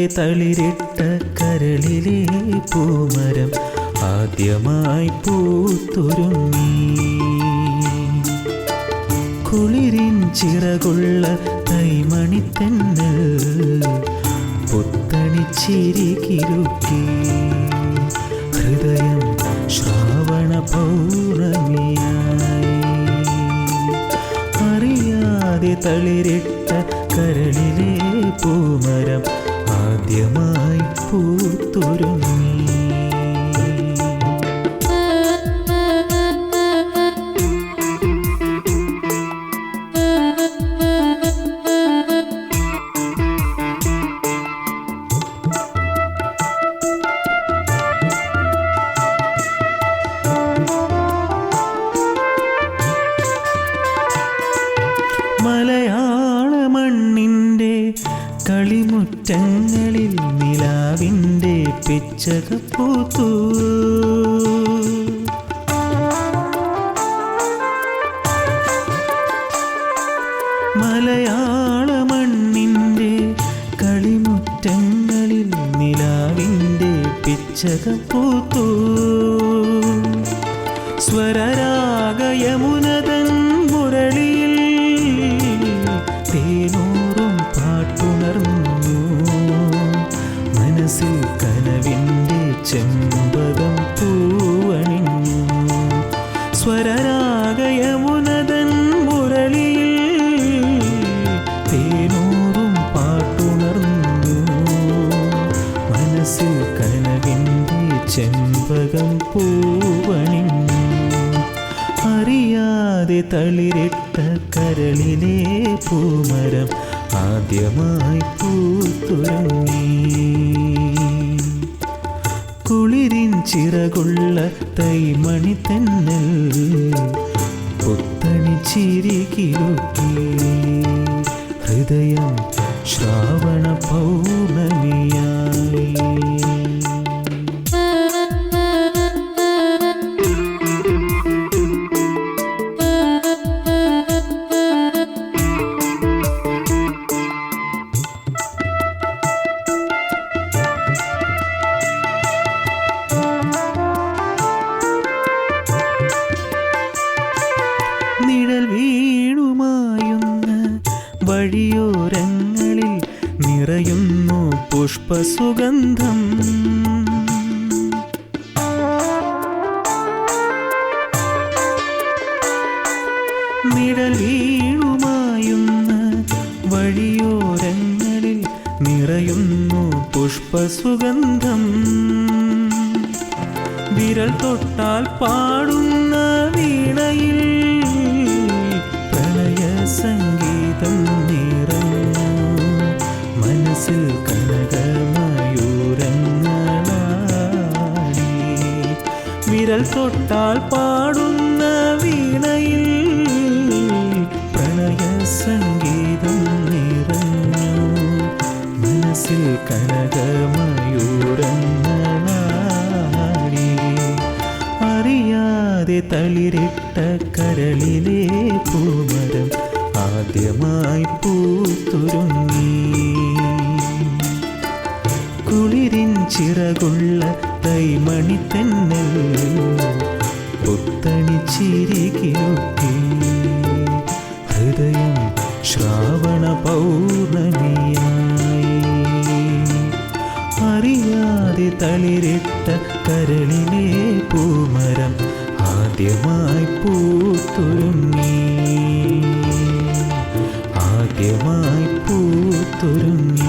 അറിയാതെ തളിരിട്ട കരളിലെ പൂമരം ആദ്യമായി പൂത്തുരുങ്ങി. കുളിരിൻ ചിറകുള്ള തൈമണിത്തന്നൽ പുത്തണിച്ചിരി കിരുക്കി. ഹൃദയം ശ്രാവണ പൗർണമിയായി. അറിയാതെ തളിരിട്ട കരളിലെ പൂമരം ആദ്യമായി പൂത്തുരുങ്ങി. കളിമുറ്റങ്ങളിൽ നിലാവിന്റെ പിച്ചക പൂത്തു മലയാള മണ്ണിന്റെ കളിമുറ്റങ്ങളിൽ നിലാവിന്റെ പിച്ചക പൂത്തു സ്വരരാഗയമുനതൻ ചെമ്പകം പൂവണിഞ്ഞു. സ്വരരാഗയമുനതൻ മുരളിയിൽ തേനൂറും പാട്ടുണർന്നു. മനസ്സിൽ കനവിന്റെ ചെമ്പകം പൂവണിഞ്ഞു. അറിയാതെ തളിരിട്ട കരളിലെ പൂമരം ആദ്യമായി പൂത്തുറങ്ങി ചിറകുള്ള തൈമണി തന്നൽ പുത്തണി ചിരി കിലുക്കി. ഹൃദയം ശ്രാവണ പൗർണമിയായി വഴിയോരങ്ങളിൽ നിറയുന്നു പുഷ്പസുഗന്ധം. നിഴലീഴുമായുന്ന വഴിയോരങ്ങളിൽ നിറയുന്നു പുഷ്പസുഗന്ധം. വിരൽ തൊട്ടാൽ പാടുന്ന വീണയിൽ പ്രണയ സംഗീതം തൊട്ടാൽ പാടുന്ന വീണയിൽ പ്രണയ സംഗീതം നിറഞ്ഞു. മനസ്സിൽ കനകമയൂരങ്ങളാടി. അറിയാതെ തളിരിട്ട കരളിലെ പൂമരം ആദ്യമായി പൂത്തുരുങ്ങി. ചിറകുള്ള തൈമണി തന്നൽ പുത്തണി ചിരി കിലുക്കി ഹൃദയം ശ്രാവണ പൗർണമിയായി. അറിയാതെ തളിരിട്ട കരളിലെ പൂമരം ആദ്യമായി പൂത്തുരുങ്ങി. ആദ്യമായി പൂത്തുരുങ്ങി.